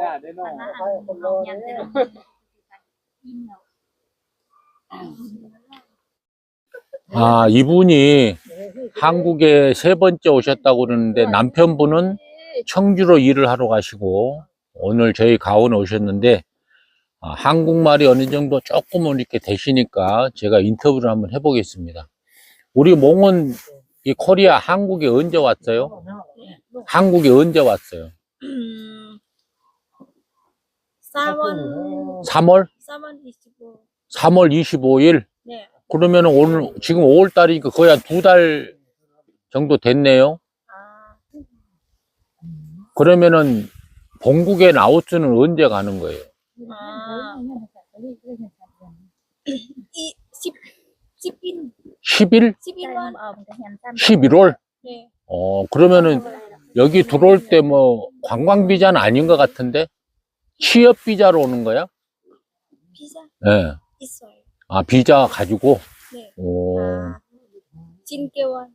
야, 내놔. 아, 이분이 한국에 세 번째 오셨다고 그러는데 남편분은 청주로 일을 하러 가시고 오늘 저희 가온에 오셨는데 아, 한국말이 어느 정도 조금은 이렇게 되시니까 제가 인터뷰를 한번 해보겠습니다. 우리 몽은 이 코리아 한국에 언제 왔어요? 한국에 언제 왔어요? 음, 4월 3월? 4월 25. 3월 25일? 네. 그러면 오늘 지금 5월 달이니까 거의 한 두 달 정도 됐네요. 아, 그러면은 본국에 나우스는 언제 가는 거예요? 아, 이 10, 10일, 10일? 11월. 11월? 네. 어, 그러면은 여기 들어올 때 뭐 관광 비자는 아닌 것 같은데 취업 비자로 오는 거야? 비자 예. 있어요. 아, 비자 가지고 네. 오, 아, 진개월,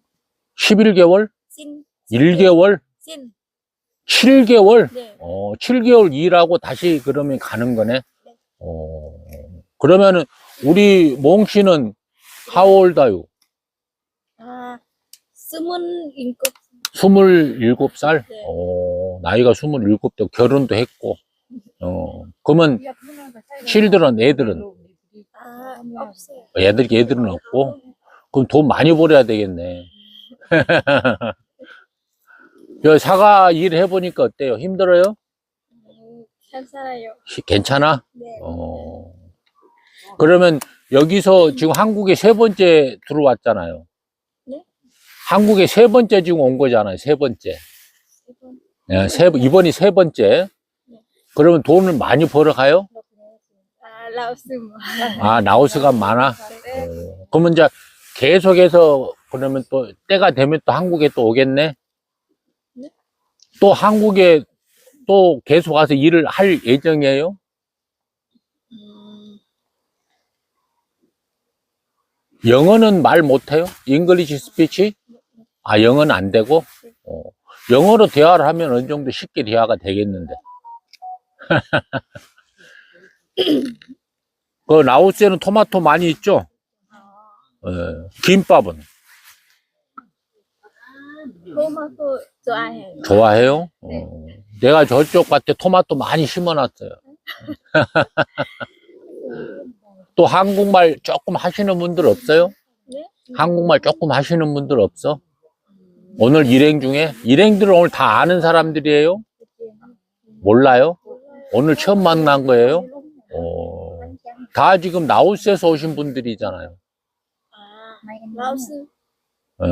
11개월? 진, 1개월? 진, 7개월? 네. 어, 7개월 일하고 다시 그러면 가는 거네. 어, 그러면은 우리 몽 씨는 how old are you? 아, 스물 일곱. 27살? 네. 어, 나이가 27대 결혼도 했고. 어, 그러면 children, 애들은? 아, 없어요. 애들, 애들은 없고. 그럼 돈 많이 벌어야 되겠네. 저 사과 일 해보니까 어때요? 힘들어요? 음, 괜찮아요. 시- 괜찮아? 네. 어. 그러면 여기서 지금 한국에 세 번째 들어왔잖아요. 네? 한국에 세 번째 지금 온 거잖아요. 세 번째. 예, 세, 번- 이번이 세 번째. 그러면 돈을 많이 벌어가요? 아, 라오스 뭐. 아, 나우스가 많아? 네. 어, 그러면 이제 계속해서 그러면 또 때가 되면 또 한국에 또 오겠네? 네? 또 한국에 또 계속 와서 일을 할 예정이에요? 영어는 말 못해요? 잉글리시 스피치? 아, 영어는 안 되고? 어, 영어로 대화를 하면 어느 정도 쉽게 대화가 되겠는데. 그 라오스에는 토마토 많이 있죠? 어, 김밥은 토마토 좋아해요. 좋아해요? 네. 어, 내가 저쪽 밭에 토마토 많이 심어놨어요. 또 한국말 조금 하시는 분들 없어요? 네? 한국말 조금 하시는 분들 없어? 오늘 일행 중에? 일행들은 오늘 다 아는 사람들이에요? 몰라요? 오늘 처음 만난 거예요? 어, 다 지금 라오스에서 오신 분들이잖아요. 아, 라오스. 어.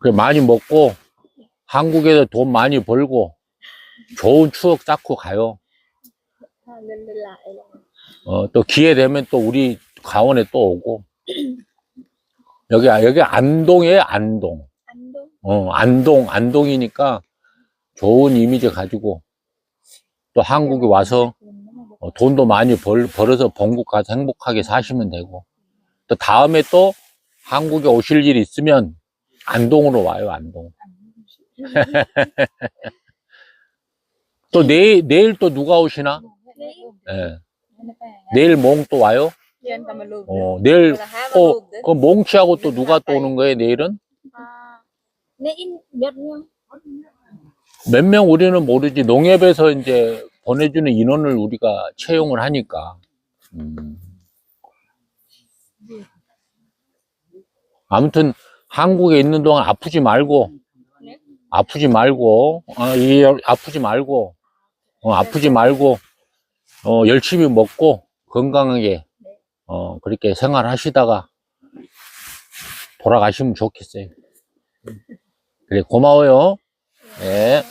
그래, 많이 먹고, 한국에서 돈 많이 벌고, 좋은 추억 쌓고 가요. 아. 어, 또 기회 되면 또 우리 가원에 또 오고. 여기, 여기 안동이에요, 안동. 안동. 어, 안동, 안동이니까 좋은 이미지 가지고 또 한국에 와서 어, 돈도 많이 벌, 벌어서 본국 가서 행복하게 사시면 되고 또 다음에 또 한국에 오실 일 있으면 안동으로 와요, 안동. 또 내일, 내일 또 누가 오시나? 네. 예. 내일 몽 또 와요? Malug. 어, 내일 또, 그 몽치하고 또 누가 또 오는 거예요, 내일은? 아, 내일 몇 명? 몇명 우리는 모르지. 농협에서 이제 보내주는 인원을 우리가 채용을 하니까. 음. 아무튼 한국에 있는 동안 아프지 말고, 네? 아프지 말고, 아, 이, 아프지 말고, 어, 아프지 말고, 어, 열심히 먹고 건강하게, 어, 그렇게 생활하시다가 돌아가시면 좋겠어요. 그래, 고마워요. 예.